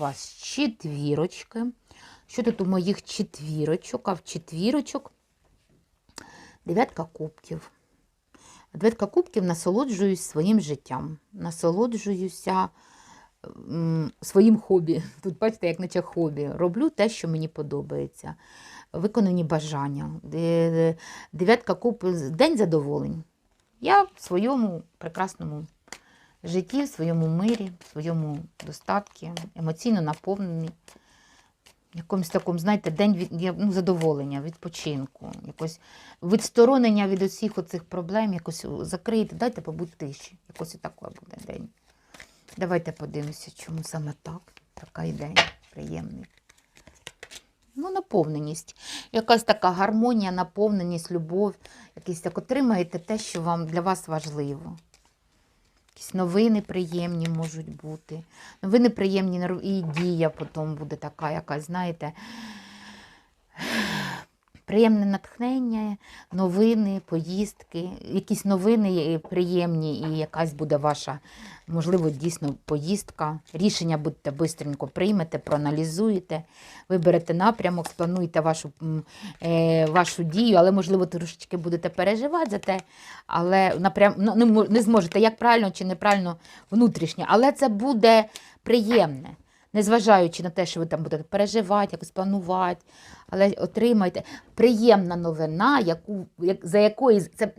вас четвірочки. Що тут у моїх четвірочок? А в четвірочок дев'ятка кубків. Дев'ятка кубків насолоджуюсь своїм життям, насолоджуюся своїм хобі. Тут, бачите, як наче хобі. Роблю те, що мені подобається. Виконані бажання. Де- де- Дев'ятка кубків день задоволень. Я в своєму прекрасному житті, в своєму мирі, в своєму достатку, емоційно наповнений. Якомусь такому, знаєте, день від, ну, задоволення, відпочинку, якось відсторонення від усіх оцих проблем, якось закрити, дайте побути тиші. Якось і такий буде день. Давайте подивимося, чому саме так. Такий день приємний. Ну, наповненість. Якась така гармонія, наповненість, любов. Якийсь так отримаєте те, що вам для вас важливо. Якісь новини приємні можуть бути. Новини приємні і дія потім буде така, якась, знаєте, приємне натхнення, новини, поїздки, якісь новини приємні, і якась буде ваша, можливо, дійсно поїздка. Рішення будете бистренько приймете, проаналізуєте, виберете напрямок, сплануєте вашу, е, вашу дію, але, можливо, трошечки будете переживати за те, але напрям, ну, не зможете, як правильно чи неправильно внутрішнє, але це буде приємне. Незважаючи на те, що ви там будете переживати, якось планувати, але отримайте приємна новина, яку, як, за якої це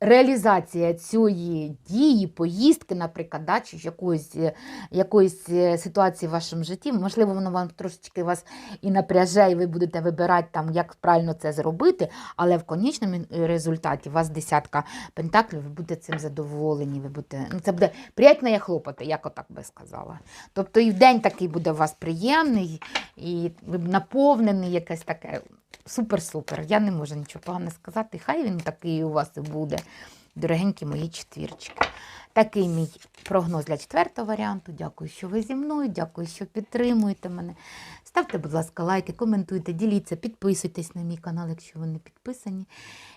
реалізація цієї дії, поїздки, наприклад, да, чи якоїсь, е, якоїсь е, ситуації в вашому житті, можливо, воно вам трошечки вас і напряже, і ви будете вибирати, там, як правильно це зробити, але в конечному результаті у вас десятка пентаклів, ви будете цим задоволені, ви будете, ну, це буде приємна хлопоти, як отак би сказала. Тобто і день такий буде у вас приємний, і наповнений, якесь таке супер-супер. Я не можу нічого поганого сказати. Хай він такий у вас і буде, дорогенькі мої четвірчики. Такий мій прогноз для четвертого варіанту. Дякую, що ви зі мною, дякую, що підтримуєте мене. Ставте, будь ласка, лайки, коментуйте, діліться, підписуйтесь на мій канал, якщо ви не підписані.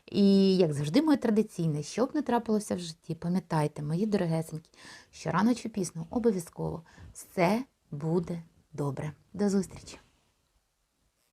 І, як завжди, моє традиційне, що б не трапилося в житті, пам'ятайте, мої дорогесенькі, що рано чи пізно обов'язково все буде добре. До зустрічі!